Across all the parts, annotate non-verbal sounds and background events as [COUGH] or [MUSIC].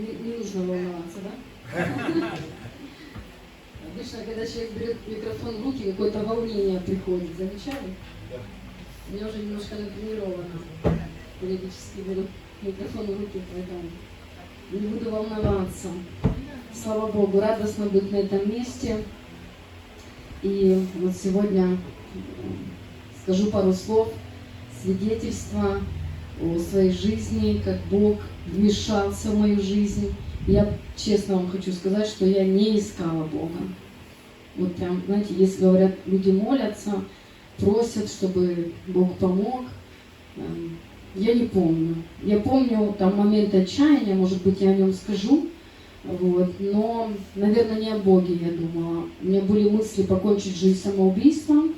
не, не нужно волноваться, да? [LAUGHS] Обычно, когда человек берет микрофон в руки, какое-то волнение приходит. Замечали? У меня уже немножко натренировано. Периодически беру микрофон в руки, поэтому не буду волноваться. Слава Богу, радостно быть на этом месте. И вот сегодня скажу пару слов свидетельства своей жизни, как Бог вмешался в мою жизнь. Я честно вам хочу сказать, что я не искала Бога. Вот прям, знаете, если говорят, люди молятся, просят, чтобы Бог помог. эм, Я не помню. Я помню там момент отчаяния, может быть, я о нем скажу. Вот. Но, наверное, не о Боге я думала. У меня были мысли покончить жизнь самоубийством,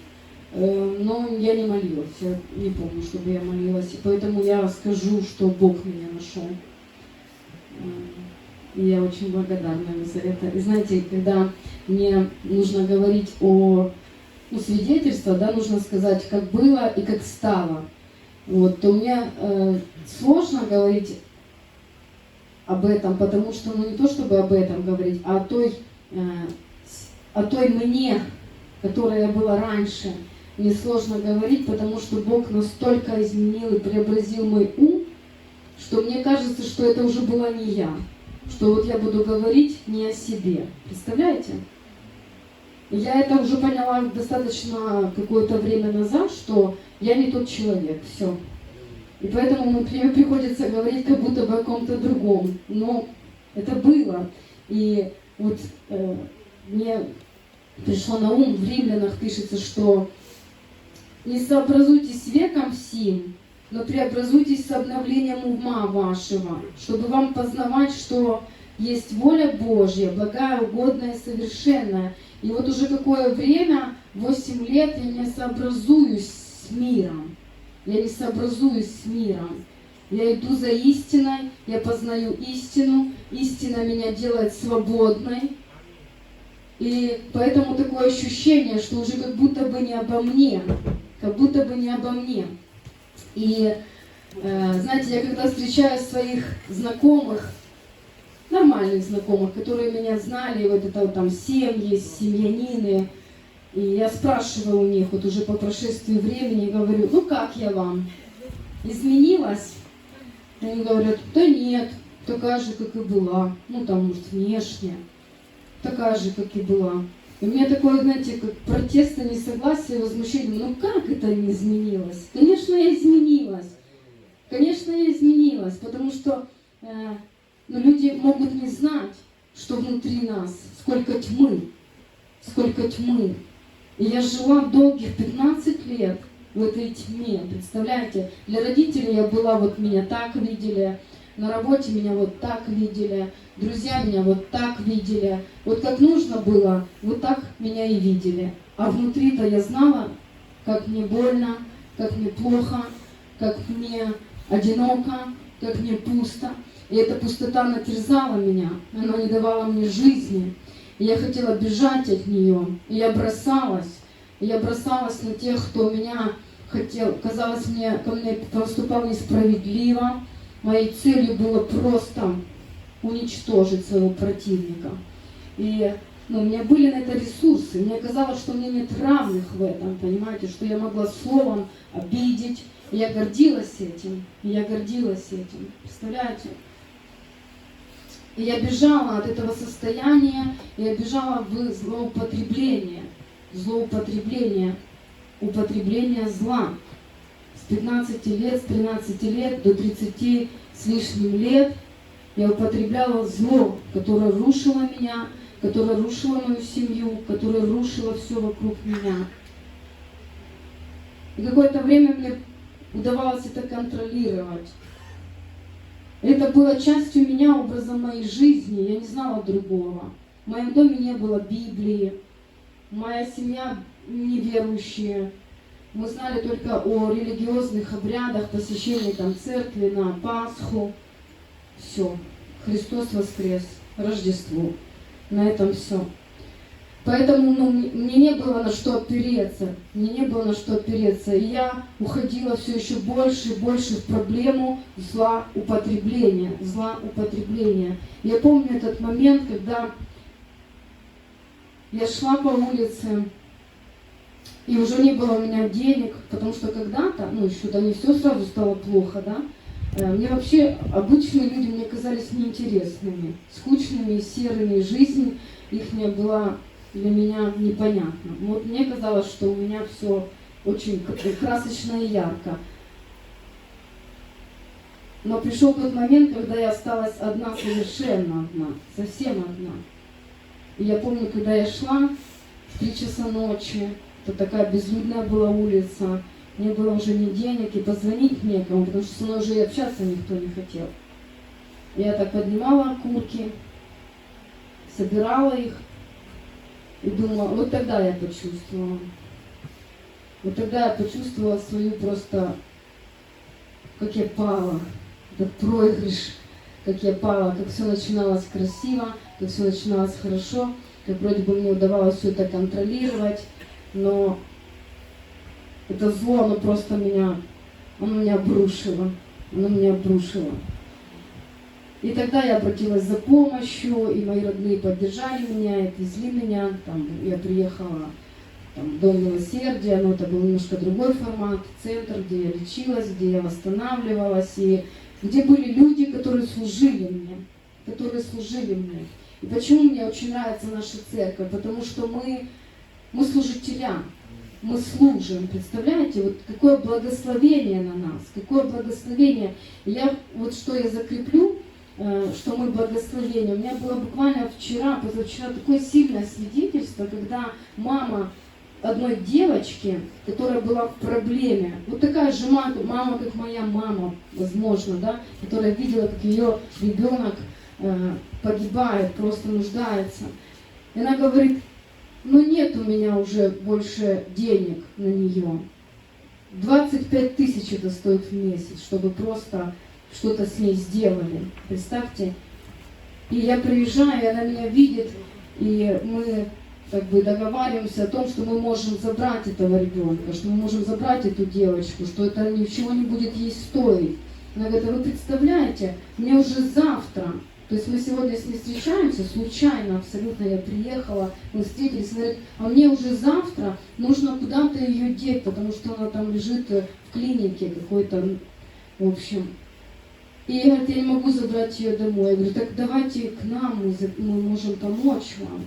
но я не молилась. Я не помню, чтобы я молилась. И поэтому я скажу, что Бог меня нашел. Э, И я очень благодарна ему за это. И знаете, когда мне нужно говорить о ну, свидетельстве, да, нужно сказать, как было и как стало. Вот, то мне э, сложно говорить об этом, потому что, ну не то чтобы об этом говорить, а о той, э, о той мне, которая была раньше. Мне сложно говорить, потому что Бог настолько изменил и преобразил мой ум, что мне кажется, что это уже была не я. Что вот я буду говорить не о себе. Представляете? Я это уже поняла достаточно какое-то время назад, что я не тот человек. Все. И поэтому мне приходится говорить как будто бы о ком-то другом. Но это было. И вот э, мне пришло на ум, в римлянах пишется, что не сообразуйтесь веком сим, но преобразуйтесь с обновлением ума вашего, чтобы вам познавать, что есть воля Божья, благая, угодная совершенная. И вот уже какое время, 8 лет, я не сообразуюсь с миром. Я не сообразуюсь с миром. Я иду за истиной, я познаю истину, истина меня делает свободной. И поэтому такое ощущение, что уже как будто бы не обо мне, как будто бы не обо мне. И э, знаете, я когда встречаю своих знакомых, нормальных знакомых, которые меня знали, вот это вот там семьи, семьянины, и я спрашиваю у них вот уже по прошествии времени, говорю, ну как я вам? Изменилась? Они говорят, да нет, такая же, как и была. Ну там, может, внешне. Такая же, как и была. У меня такое, знаете, как протестное несогласие, возмущение. Ну как это не изменилось? Конечно, я изменилась. Конечно, я изменилась, потому что э, ну, люди могут не знать, что внутри нас, сколько тьмы, сколько тьмы. И я жила долгих 15 лет в этой тьме, представляете? Для родителей я была, вот меня так видели, на работе меня вот так видели, друзья меня вот так видели. Вот как нужно было, вот так меня и видели. А внутри-то я знала, как мне больно, как мне плохо, как мне одиноко, как мне пусто. И эта пустота натерзала меня, она не давала мне жизни. И я хотела бежать от нее. И я бросалась. И я бросалась на тех, кто меня хотел, казалось мне, ко мне поступал несправедливо. Моей целью было просто уничтожить своего противника. И ну, у меня были на это ресурсы. Мне казалось, что мне нет равных в этом, понимаете, что я могла словом обидеть. И я гордилась этим. И я гордилась этим. Представляете? И я бежала от этого состояния, и я бежала в злоупотребление, злоупотребление, употребление зла. С 15 лет, с 13 лет до 30 с лишним лет я употребляла зло, которое рушило меня, которое рушило мою семью, которое рушило все вокруг меня. И какое-то время мне удавалось это контролировать. Это было частью меня, образом моей жизни. Я не знала другого. В моем доме не было Библии. Моя семья неверующие. Мы знали только о религиозных обрядах, посещении там церкви на Пасху. Все. Христос воскрес. Рождество. На этом все. Поэтому ну, мне не было на что опереться, мне не было на что опереться. И я уходила все еще больше и больше в проблему зла употребления, зла употребления. Я помню этот момент, когда я шла по улице, и уже не было у меня денег, потому что когда-то, ну еще-то не все сразу стало плохо, да, Э, мне вообще обычные люди мне казались неинтересными, скучными, серыми, жизнь их была для меня непонятна. Вот мне казалось, что у меня все очень к- красочно и ярко. Но пришел тот момент, когда я осталась одна, совершенно одна, совсем одна. И я помню, когда я шла в три часа ночи, это такая безлюдная была улица, мне было уже ни денег, и позвонить некому, потому что со мной уже и общаться никто не хотел. Я так поднимала окурки, собирала их, и думала, вот тогда я почувствовала. Вот тогда я почувствовала свою просто, как я пала, этот проигрыш, как я пала, как все начиналось красиво, как все начиналось хорошо, как вроде бы мне удавалось все это контролировать, но это зло, оно просто меня, оно меня обрушило, оно меня обрушило. И тогда я обратилась за помощью, и мои родные поддержали меня, отвезли меня. Там я приехала там, Дом милосердия, но это был немножко другой формат, центр, где я лечилась, где я восстанавливалась, и где были люди, которые служили мне, которые служили мне. И почему мне очень нравится наша церковь? Потому что мы, мы служителя, мы служим, представляете, вот какое благословение на нас, какое благословение. Я вот что я закреплю, э, что мы благословение. У меня было буквально вчера, позавчера такое сильное свидетельство, когда мама одной девочки, которая была в проблеме, вот такая же мама, мама как моя мама, возможно, да, которая видела, как ее ребенок э, погибает, просто нуждается. И она говорит, ну нет у меня уже больше денег на нее. 25 тысяч это стоит в месяц, чтобы просто что-то с ней сделали. Представьте. И я приезжаю, и она меня видит, и мы как бы договариваемся о том, что мы можем забрать этого ребенка, что мы можем забрать эту девочку, что это ничего не будет ей стоить. Она говорит, а вы представляете, мне уже завтра, то есть мы сегодня с ней встречаемся, случайно абсолютно я приехала, мы встретились, говорит, а мне уже завтра нужно куда-то ее деть, потому что она там лежит э, в клинике какой-то, в общем. И я, говорит, я не могу забрать ее домой. Я говорю, так давайте к нам, мы, мы можем помочь вам.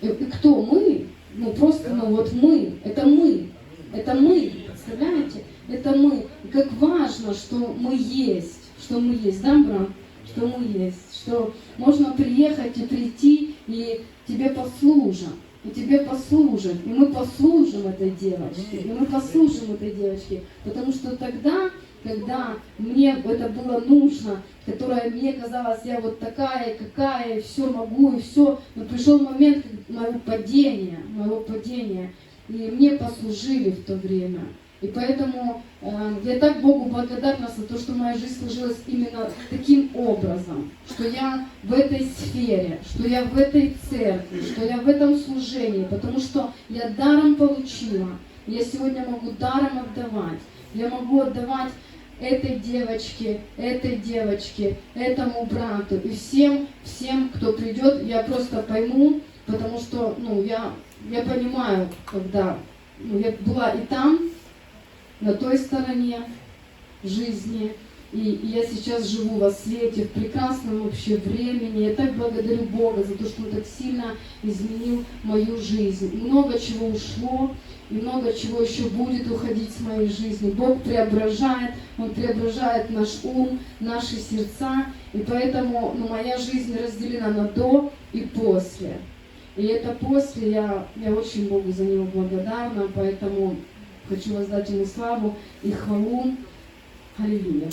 И, и кто мы? Ну просто, ну вот мы, это мы, это мы, представляете? Это мы. И как важно, что мы есть, что мы есть, да, брат? Что мы есть, что можно приехать и прийти, и тебе послужат, и тебе послужат, и мы послужим этой девочке, и мы послужим этой девочке, потому что тогда, когда мне это было нужно, которая мне казалось, я вот такая, какая, все могу, и все. Но пришел момент моего падения, моего падения, и мне послужили в то время. И поэтому э, я так Богу благодарна за то, что моя жизнь сложилась именно таким образом, что я в этой сфере, что я в этой церкви, что я в этом служении, потому что я даром получила. Я сегодня могу даром отдавать. Я могу отдавать этой девочке, этой девочке, этому брату и всем, всем, кто придет, я просто пойму, потому что, ну, я, я понимаю, когда, ну, я была и там, на той стороне жизни, и, я сейчас живу во свете, в прекрасном вообще времени. Я так благодарю Бога за то, что Он так сильно изменил мою жизнь. Много чего ушло, и много чего еще будет уходить с моей жизни. Бог преображает, Он преображает наш ум, наши сердца, и поэтому ну, моя жизнь разделена на до и после. И это после, я, я очень Богу за него благодарна, поэтому хочу воздать ему славу и хвалу. Аллилуйя.